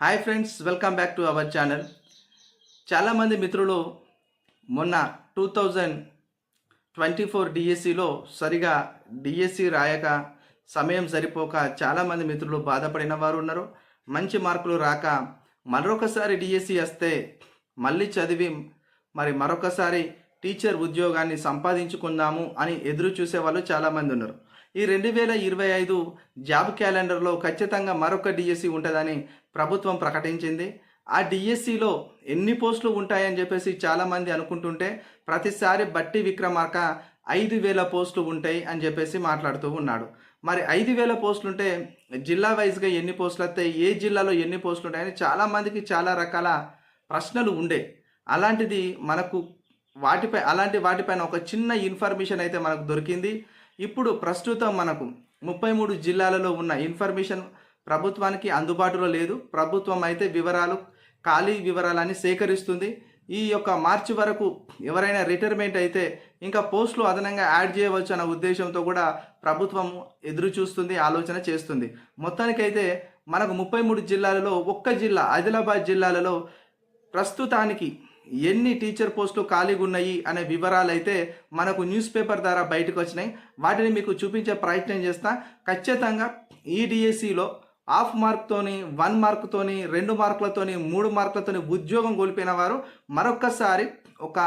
Hi friends welcome back to our channel చాలామంది మిత్రులు మొన్న టూ థౌజండ్ ట్వంటీ ఫోర్ డిఎస్సిలో సరిగా డిఎస్సి రాయక సమయం సరిపోక చాలామంది మిత్రులు బాధపడిన వారు ఉన్నారు. మంచి మార్కులు రాక మరొకసారి డిఎస్సి వస్తే మళ్ళీ చదివి మరి మరొకసారి టీచర్ ఉద్యోగాన్ని సంపాదించుకుందాము అని ఎదురు చూసే వాళ్ళు చాలామంది ఉన్నారు. ఈ రెండు వేల ఇరవై ఐదు జాబ్ క్యాలెండర్లో ఖచ్చితంగా మరొక డిఎస్సి ఉంటుందని ప్రభుత్వం ప్రకటించింది. ఆ డిఎస్సిలో ఎన్ని పోస్టులు ఉంటాయని చెప్పేసి చాలామంది అనుకుంటుంటే ప్రతిసారి బట్టి విక్రమార్క ఐదు వేల పోస్టులు ఉంటాయి అని చెప్పేసి మాట్లాడుతూ ఉన్నాడు. మరి ఐదు వేల పోస్టులు ఉంటే జిల్లా వైజ్గా ఎన్ని పోస్టులు వస్తాయి? ఏ జిల్లాలో ఎన్ని పోస్టులు ఉంటాయని చాలామందికి చాలా రకాల ప్రశ్నలు ఉండే. అలాంటిది మనకు వాటిపై అలాంటి వాటిపైన ఒక చిన్న ఇన్ఫర్మేషన్ అయితే మనకు దొరికింది. ఇప్పుడు ప్రస్తుతం మనకు ముప్పై మూడు జిల్లాలలో ఉన్న ఇన్ఫర్మేషన్ ప్రభుత్వానికి అందుబాటులో లేదు. ప్రభుత్వం అయితే వివరాలు ఖాళీ వివరాలని సేకరిస్తుంది. ఈ యొక్క మార్చి వరకు ఎవరైనా రిటైర్మెంట్ అయితే ఇంకా పోస్టులు అదనంగా యాడ్ చేయవచ్చు అన్న ఉద్దేశంతో కూడా ప్రభుత్వం ఎదురు చూస్తుంది ఆలోచన చేస్తుంది. మొత్తానికైతే మనకు ముప్పై మూడు జిల్లాలలో ఒక్క జిల్లా ఆదిలాబాద్ జిల్లాలలో ప్రస్తుతానికి ఎన్ని టీచర్ పోస్టులు ఖాళీగా ఉన్నాయి అనే వివరాలు అయితే మనకు న్యూస్ పేపర్ ద్వారా బయటకు వచ్చినాయి వాటిని మీకు చూపించే ప్రయత్నం చేస్తా. ఖచ్చితంగా ఈ డిఎస్సిలో హాఫ్ మార్క్తోని వన్ మార్క్తోని రెండు మార్కులతోని మూడు మార్కులతోని ఉద్యోగం కోల్పోయిన వారు మరొక్కసారి ఒక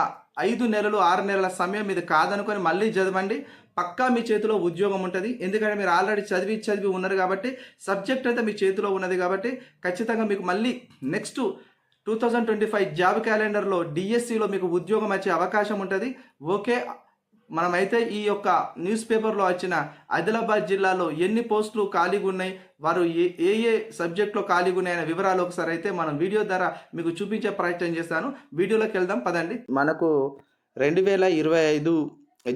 ఐదు నెలలు ఆరు నెలల సమయం ఇది కాదనుకొని మళ్ళీ చదవండి. పక్కా మీ చేతిలో ఉద్యోగం ఉంటుంది. ఎందుకంటే మీరు ఆల్రెడీ చదివి చదివి ఉన్నారు కాబట్టి సబ్జెక్ట్ అయితే మీ చేతిలో ఉన్నది కాబట్టి ఖచ్చితంగా మీకు మళ్ళీ next two thousand twenty five job క్యాలెండర్లో డిఎస్సిలో మీకు ఉద్యోగం వచ్చే అవకాశం ఉంటుంది. ఓకే మనమైతే ఈ యొక్క న్యూస్ పేపర్లో వచ్చిన ఆదిలాబాద్ జిల్లాలో ఎన్ని పోస్టులు ఖాళీగా ఉన్నాయి వారు ఏ ఏ ఏ సబ్జెక్ట్లో ఖాళీగా ఉన్నాయనే వివరాలు ఒకసారి అయితే మనం వీడియో ద్వారా మీకు చూపించే ప్రయత్నం చేస్తాను. వీడియోలోకి వెళ్దాం పదండి. మనకు రెండు వేల ఇరవై ఐదు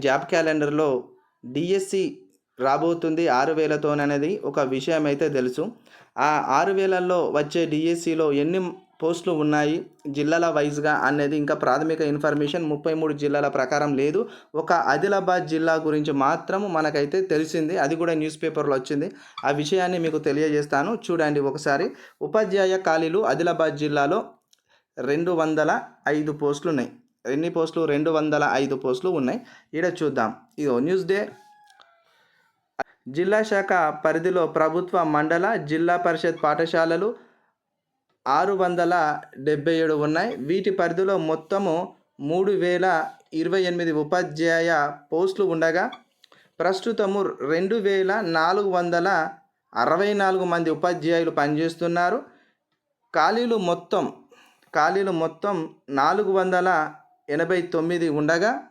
జాబ్ క్యాలెండర్లో డిఎస్సి రాబోతుంది ఆరు వేలతోననేది ఒక విషయం అయితే తెలుసు. ఆ ఆరు వేలల్లో వచ్చే డిఎస్సిలో ఎన్ని పోస్టులు ఉన్నాయి. జిల్లాల వైజ్గా అనేది ఇంకా ప్రాథమిక ఇన్ఫర్మేషన్ ముప్పై మూడు జిల్లాల ప్రకారం లేదు. ఒక ఆదిలాబాద్ జిల్లా గురించి మాత్రం మనకైతే తెలిసింది. అది కూడా న్యూస్ పేపర్లో వచ్చింది. ఆ విషయాన్ని మీకు తెలియజేస్తాను. చూడండి ఒకసారి. ఉపాధ్యాయ ఖాళీలు ఆదిలాబాద్ జిల్లాలో రెండు వందల ఐదు పోస్టులు ఉన్నాయి. ఎన్ని పోస్టులు? రెండు వందల ఐదు పోస్టులు ఉన్నాయి. ఇక్కడ చూద్దాం. ఇదో న్యూస్ డే. జిల్లా శాఖ పరిధిలో ప్రభుత్వ మండల జిల్లా పరిషత్ పాఠశాలలు ఆరు వందల డెబ్బై ఏడు ఉన్నాయి. వీటి పరిధిలో మొత్తము మూడు వేల ఇరవై ఎనిమిది ఉపాధ్యాయ పోస్టులు ఉండగా ప్రస్తుతము రెండు వేల నాలుగు వందల అరవై నాలుగు మంది ఉపాధ్యాయులు పనిచేస్తున్నారు. ఖాళీలు మొత్తం ఖాళీలు మొత్తం నాలుగు వందల ఎనభై తొమ్మిది ఉండగా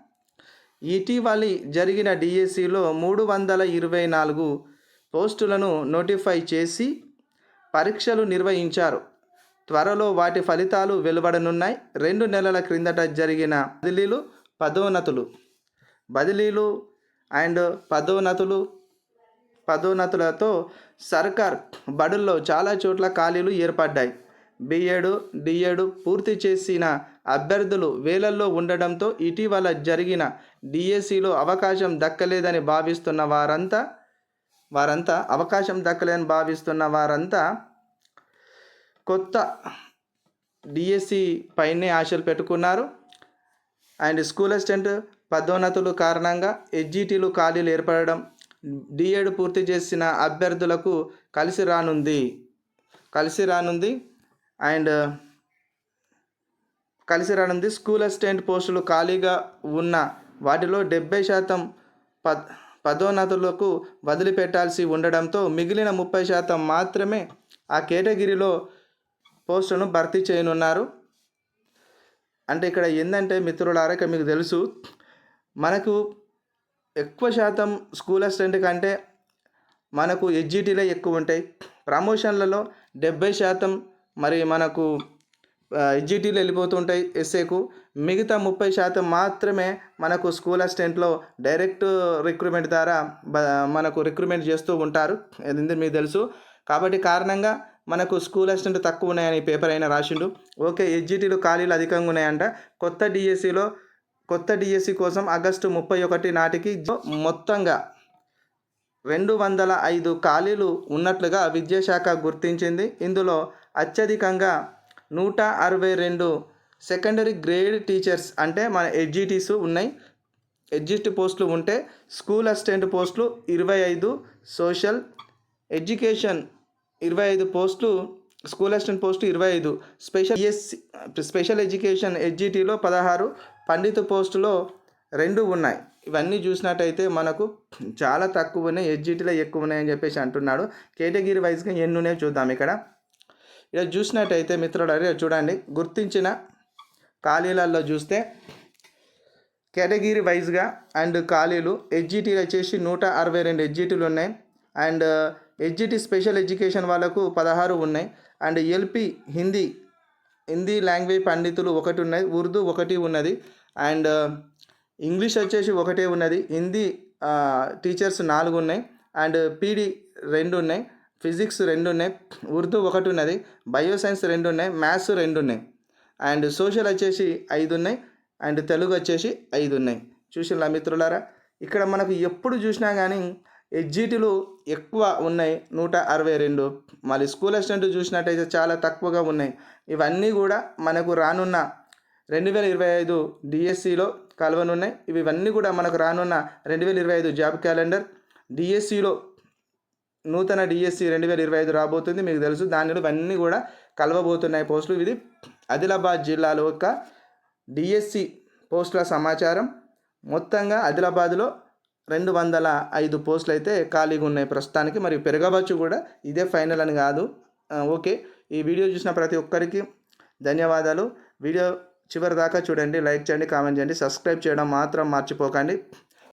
ఇటీవలి జరిగిన డిఎస్సిలో మూడు వందల ఇరవై నాలుగు పోస్టులను నోటిఫై చేసి పరీక్షలు నిర్వహించారు. త్వరలో వాటి ఫలితాలు వెలువడనున్నాయి. రెండు నెలల క్రిందట జరిగిన బదిలీలు పదోన్నతులు. బదిలీలు అండ్ పదోన్నతులు పదోన్నతులతో సర్కార్ బడుల్లో చాలా చోట్ల ఖాళీలు ఏర్పడ్డాయి. బిఏడు డిఏడు పూర్తి చేసిన అభ్యర్థులు వేలల్లో ఉండడంతో ఇటీవల జరిగిన డిఎస్సిలో అవకాశం దక్కలేదని భావిస్తున్న వారంతా వారంతా అవకాశం దక్కలేదని భావిస్తున్న వారంతా కొత్త డిఎస్సి పైనే ఆశలు పెట్టుకున్నారు. అండ్ స్కూల్ అసిస్టెంట్ పదోన్నతులు కారణంగా ఎస్జిటీలు ఖాళీలు ఏర్పడడం డిఎడ్ పూర్తి చేసిన అభ్యర్థులకు కలిసి రానుంది. కలిసి రానుంది. అండ్ కలిసి రానుంది. స్కూల్ అసిస్టెంట్ పోస్టులు ఖాళీగా ఉన్న వాటిలో డెబ్బై శాతం పద్ పదోన్నతులకు వదిలిపెట్టాల్సి ఉండడంతో మిగిలిన ముప్పై శాతం మాత్రమే ఆ కేటగిరీలో పోస్టును భర్తీ చేయనున్నారు. అంటే ఇక్కడ ఏంటంటే మిత్రులారా ఇక్కడ మీకు తెలుసు మనకు ఎక్కువ శాతం స్కూల్ అసిస్టెంట్ కంటే మనకు ఎస్జిటీలే ఎక్కువ ఉంటాయి. ప్రమోషన్లలో డెబ్బై శాతం మరి మనకు ఎస్జిటీలు వెళ్ళిపోతుంటాయి ఎస్ఏకు. మిగతా ముప్పై శాతం మాత్రమే మనకు స్కూల్ అసిస్టెంట్లో డైరెక్ట్ రిక్రూట్మెంట్ ద్వారా మనకు రిక్రూట్మెంట్ చేస్తూ ఉంటారు. ఇది మీకు తెలుసు. కాబట్టి కారణంగా మనకు స్కూల్ అసిస్టెంట్ తక్కువ ఉన్నాయని పేపర్ అయినా రాసిండు. ఓకే ఎస్జిటీలు ఖాళీలు అధికంగా ఉన్నాయంట కొత్త డిఎస్సిలో కొత్త డిఎస్సి కోసం ఆగస్టు ముప్పై ఒకటి నాటికి మొత్తంగా రెండు వందల ఐదు ఖాళీలు ఉన్నట్లుగా విద్యాశాఖ గుర్తించింది. ఇందులో అత్యధికంగా నూట అరవై రెండు సెకండరీ గ్రేడ్ టీచర్స్ అంటే మన ఎడ్జిటీస్ ఉన్నాయి. ఎడ్జిస్ట్ పోస్టులు ఉంటే స్కూల్ అసిస్టెంట్ పోస్టులు ఇరవై ఐదు సోషల్ ఎడ్యుకేషన్ ఇరవై ఐదు పోస్టులు స్కూల్ అసిస్టెంట్ పోస్టు ఇరవై ఐదు. స్పెషల్ ఎస్సి స్పెషల్ ఎడ్యుకేషన్ ఎడ్జిటీలో పదహారు పండిత పోస్టులో రెండు ఉన్నాయి. ఇవన్నీ చూసినట్టయితే మనకు చాలా తక్కువ ఉన్నాయి ఎడ్జిటీలో ఎక్కువ ఉన్నాయని చెప్పేసి అంటున్నాడు. కేటగిరీ వైజ్గా ఎన్ని ఉన్నాయో చూద్దాం ఇక్కడ. ఇక్కడ చూసినట్టయితే మిత్రుడు చూడండి. గుర్తించిన ఖాళీలలో చూస్తే కేటగిరీ వైజ్గా అండ్ ఖాళీలు ఎడ్జిటీలు వచ్చేసి నూట అరవై రెండు ఎడ్జిటీలు ఉన్నాయి. అండ్ హెచ్జిటి స్పెషల్ ఎడ్యుకేషన్ వాళ్ళకు పదహారు ఉన్నాయి. And LP Hindi Hindi language పండితులు ఒకటి ఉన్నాయి. ఉర్దూ ఒకటి ఉన్నది. అండ్ ఇంగ్లీష్ uh, వచ్చేసి ఒకటే ఉన్నది. హిందీ టీచర్స్ uh, నాలుగు ఉన్నాయి. అండ్ పీడి రెండు ఉన్నాయి. ఫిజిక్స్ రెండు ఉన్నాయి. ఉర్దూ ఒకటి ఉన్నది. బయో సైన్స్ రెండు ఉన్నాయి. మ్యాథ్స్ రెండు ఉన్నాయి. అండ్ సోషల్ వచ్చేసి ఐదు ఉన్నాయి. అండ్ తెలుగు వచ్చేసి ఐదు ఉన్నాయి. చూసినా మిత్రులారా? ఇక్కడ మనకు ఎప్పుడు చూసినా కానీ ఎడ్జిటీలు ఎక్కువ ఉన్నాయి. నూట అరవై రెండు. మళ్ళీ స్కూల్ అసిస్టెంట్ చూసినట్టయితే చాలా తక్కువగా ఉన్నాయి. ఇవన్నీ కూడా మనకు రానున్న రెండు వేల ఇరవై ఐదు డిఎస్సిలో కలవనున్నాయి. ఇవి ఇవన్నీ కూడా మనకు రానున్న రెండు వేల ఇరవై ఐదు జాబ్ క్యాలెండర్. డిఎస్సిలో నూతన డిఎస్సి రెండు వేల ఇరవై ఐదు రాబోతుంది. మీకు తెలుసు దానిలో ఇవన్నీ కూడా కలవబోతున్నాయి పోస్టులు. ఇది ఆదిలాబాద్ జిల్లాలో యొక్క డిఎస్సి పోస్టుల సమాచారం. మొత్తంగా ఆదిలాబాద్లో రెండు వందల ఐదు పోస్టులు అయితే ఖాళీగా ఉన్నాయి ప్రస్తుతానికి. మరియు పెరగవచ్చు కూడా. ఇదే ఫైనల్ అని కాదు. ఓకే. ఈ వీడియో చూసిన ప్రతి ఒక్కరికి ధన్యవాదాలు. వీడియో చివరి దాకా చూడండి. లైక్ చేయండి కామెంట్ చేయండి. సబ్స్క్రైబ్ చేయడం మాత్రం మర్చిపోకండి.